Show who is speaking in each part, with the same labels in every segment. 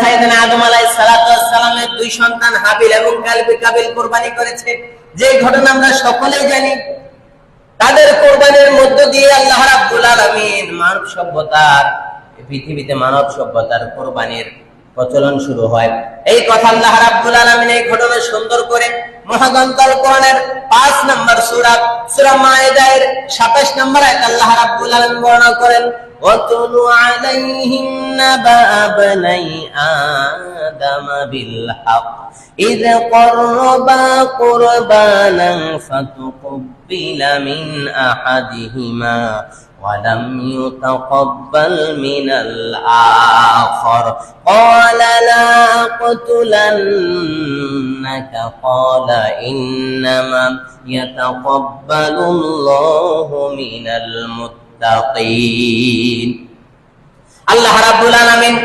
Speaker 1: সাইয়েদনা আদম আলাইহিস সালাতু ওয়াস সালামের দুই সন্তান হাবিল এবং কাবিল কুরবানি করেছে। যে ঘটনা আমরা সকলেই জানি, তাদের কোরবানির মধ্য দিয়ে আল্লাহ রাব্বুল আলামিন মানব সভ্যতার পৃথিবীতে মানব সভ্যতার কোরবানির প্রচলন শুরু হয়। এই কথা আল্লাহ রাব্বুল আলামিন এই ঘটনা সুন্দর করে মহাগ্রন্থ কোরআনের 5 নম্বর সূরা সূরা মায়েদার 27 নম্বর আয়াত আল্লাহ রাব্বুল আলামিন বর্ণনা করেন وَاتْلُ عَلَيْهِمْ نَبَأَ ابْنَيْ آدَمَ بِالْحَقِّ إِذْ قَرَّبَا قُرْبَانًا فَتُقُبِّلَ مِنْ أَحَدِهِمَا وَلَمْ يُتَقَبَّلْ مِنَ الْآخَرِ قَالَ لَا أَقْتُلَنَّكَ قَالَ إِنَّمَا يَتَقَبَّلُ اللَّهُ مِنَ الْمُتَّقِينَ আল্লাহ রাব্বুল আলামিন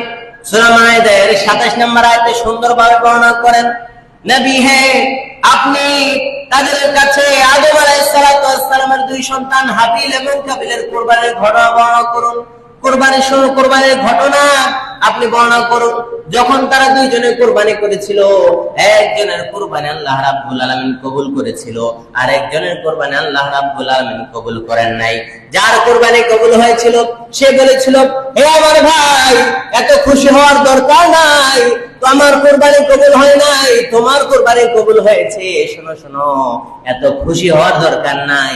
Speaker 1: সূরা মায়েদার 27 নম্বর আয়াতে সুন্দরভাবে বর্ণনা করেন নবী হে আপনি তাদের কাছে আদম আলাইহিস সালাতু ওয়াস সালামের দুই সন্তান হাবিল এবং কাবিলের কুরবানির ঘটনা বর্ণনা করুন কোরবানির শুরু, কোরবানির ঘটনা আপনি বর্ণনা করুন। যখন তারা দুইজনে কোরবানি করেছিল, একজনের কোরবানি আল্লাহ রাব্বুল আলামিন কবুল করেছিল আর একজনের কোরবানি আল্লাহ রাব্বুল আলামিন কবুল করেন নাই। যার কোরবানি কবুল হয়েছিল, সে বলেছিল, হে আমার ভাই, এত খুশি হওয়ার দরকার নাই তো আমার কোরবানি কবুল হয় নাই, তোমার কোরবানি কবুল হয়েছে, শোনো শোনো, এত খুশি হওয়ার দরকার নাই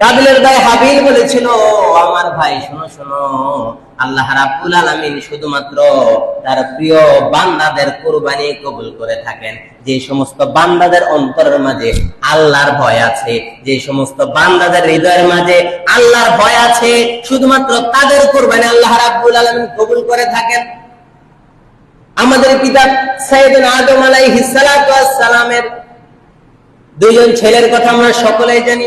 Speaker 1: কাবিলের ভাই হাবিল বলেছিল, আমার ভাই, শোনো শোনো, আল্লাহ রাব্বুল আলামিন শুধুমাত্র তার প্রিয় বান্দাদের কুরবানি কবুল করে থাকেন। যে সমস্ত বান্দাদের অন্তরের মাঝে আল্লাহর ভয় আছে, যে সমস্ত বান্দাদের হৃদয়ের মাঝে আল্লাহর ভয় আছে, শুধুমাত্র তাদের কোরবানি আল্লাহ রাব্বুল আলামিন কবুল করে থাকেন। আমাদের পিতা সাইয়েদনা আদম ওয়াস সালামের দুইজন ছেলের কথা আমরা সকলেই জানি।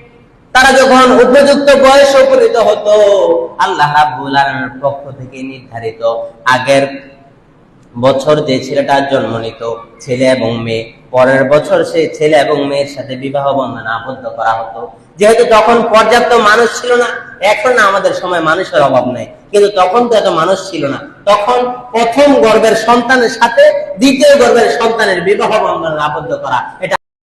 Speaker 1: তারা যখন উপযুক্ত বয়স উপনীত হতো, আল্লাহ রাব্বুল আলামিনের পক্ষ থেকে নির্ধারিত আগের বছর যে ছেলেটা জন্ম নিত, ছেলে এবং মেয়ে, পরের বছর সেই ছেলে এবং মেয়ের সাথে বিবাহ বন্ধনে আবদ্ধ করা হতো। যেহেতু তখন পর্যাপ্ত মানুষ ছিল না, এখন আমাদের সময় মানুষের অভাব নাই। কিন্তু তখন তো এত মানুষ ছিল না। তখন প্রথম গর্ভের সন্তানের সাথে দ্বিতীয় গর্বের সন্তানের বিবাহ বন্ধনে আবদ্ধ করা, এটা